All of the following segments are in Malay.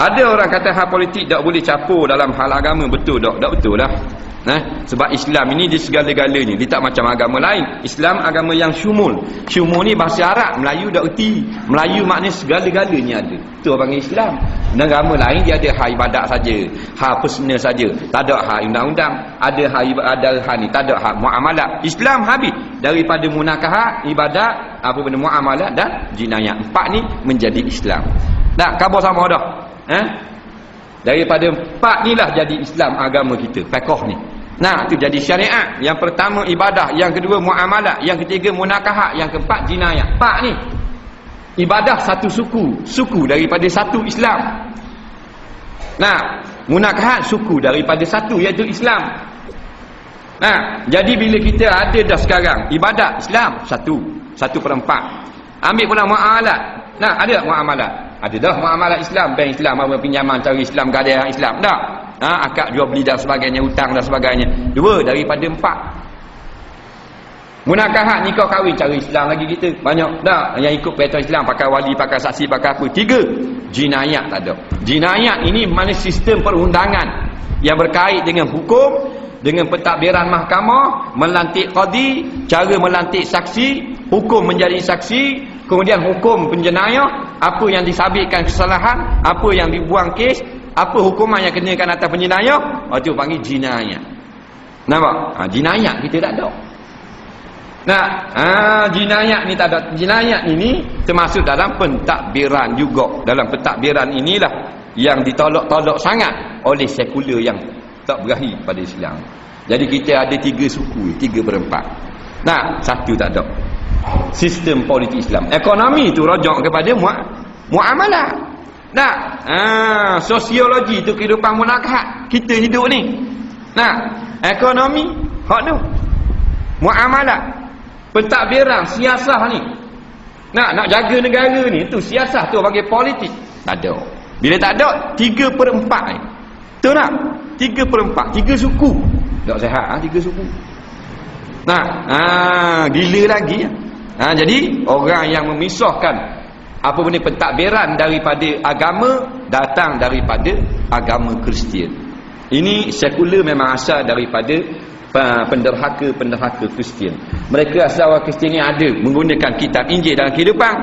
Ada orang kata hal politik tak boleh capur dalam hal agama. Betul tak? Tak betul lah. Nah, sebab Islam ini di segala-galanya. Dia tak macam agama lain. Islam agama yang syumul. Syumul ni bahasa Arab. Melayu tak erti. Melayu maknanya segala-galanya ada. Itu orang panggil Islam. Agama lain dia ada hal ibadat saja. Hal personal saja. Tak ada hal undang-undang. Ada hal ibadat hal ni. Tak ada hal muamalat. Islam habis. Daripada munakahat, ibadat, apa benda muamalat dan jinayat. Empat ni menjadi Islam. Tak, khabar sama dah. Eh? Daripada empat inilah jadi Islam agama kita. Fakoh ni. Nah, itu jadi syariat. Yang pertama ibadah, yang kedua muamalah, yang ketiga munakahat, yang keempat jinayah. Empat ni. Ibadah satu suku, suku daripada satu Islam. Nah, munakahat suku daripada satu iaitu Islam. Nah, jadi bila kita ada dah sekarang ibadat Islam satu, satu per empat. Ambil pula muamalat. Nah, ada muamalat. Ada dah muamalah Islam, bank Islam, apa pinjaman cari Islam, gadai Islam. Tak. Ha, akak jual beli dan sebagainya, hutang dan sebagainya. Dua daripada empat. Munakahat nikah kahwin cari Islam lagi kita. Banyak tak yang ikut peraturan Islam pakai wali, pakai saksi, pakai apa. Tiga. Jinayat tak ada. Jinayat ini mana sistem perundangan yang berkait dengan hukum, dengan pentadbiran mahkamah, melantik qadi, cara melantik saksi, hukum menjadi saksi, kemudian hukum penjenayah apa yang disabitkan kesalahan apa yang dibuang kes apa hukuman yang kenakan atas penjenayah oh, itu panggil jinayah nampak? Ha, jinayah kita tak ada. Nah ha, jinayah ni tak ada. Jinayah ini termasuk dalam pentadbiran juga. Dalam pentadbiran inilah yang ditolak-tolak sangat oleh sekular yang tak berahi pada Islam. Jadi kita ada tiga suku tiga berempat nah satu tak ada sistem politik Islam. Ekonomi itu rojok kepada mu muamalah. Nah, ah, sosiologi itu kehidupan munakahat kita hidup ni. Nah, ekonomi hak tu. Muamalah, pentadbiran, siasah ni. Nak nak jaga negara ni tu siasah tu bagi politik. Tak ada. Bila tak ada, tiga per empat ni. Tu nak? Tiga per empat. Tiga suku. Tak sehat ha? tiga suku. Nah, ah, gila lagi ya. Ha, jadi orang yang memisahkan apa benda pentadbiran daripada agama datang daripada agama Kristian. Ini sekular memang asal daripada penderhaka-penderhaka Kristian. Mereka asal orang Kristian ni ada menggunakan kitab Injil dalam kehidupan.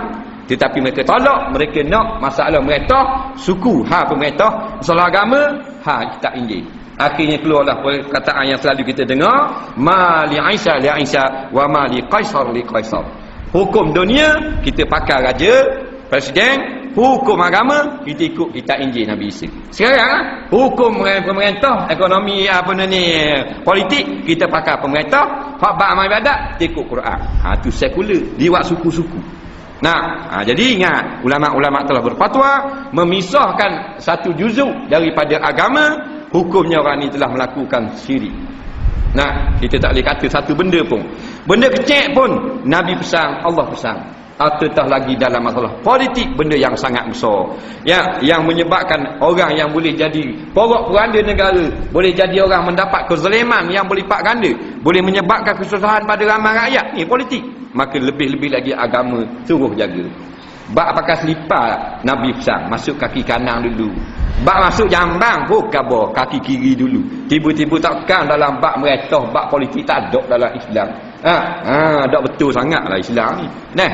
Tetapi mereka tolak, mereka nak masalah mereka, suku, ha pemerintah, masalah agama, ha kitab Injil. Akhirnya keluarlah perkataan yang selalu kita dengar, ma li Aisyah li Aisyah wa ma li Qaisar li Qaisar. Hukum dunia kita pakai raja, presiden, hukum agama kita ikut kita Injil Nabi Isa. Sekarang hukum pemerintah, ekonomi apa ni politik kita pakai pemerintah, hak bab amal ibadat kita ikut Quran. Ha tu sekular, diwak suku-suku. Nah, ha, jadi ingat ulama-ulama telah berfatwa memisahkan satu juzuk daripada agama, hukumnya orang ini telah melakukan syirik. Nah, kita tak boleh kata satu benda pun. Benda kecil pun Nabi pesan, Allah pesan. Apatah lagi dalam masalah politik benda yang sangat besar. Ya, yang menyebabkan orang yang boleh jadi porok peranda negara, boleh jadi orang mendapat kezaliman yang berlipat ganda, boleh menyebabkan kesusahan pada ramai rakyat. Ni politik. Maka lebih-lebih lagi agama suruh jaga. Bak pakai selipar Nabi pesan masuk kaki kanan dulu. Bak masuk jambang pun kabar kaki kiri dulu. Tiba-tiba takkan dalam bak mereka bak politik tak ada dalam Islam. Ha, ha, tak betul sangatlah Islam ni. Nah,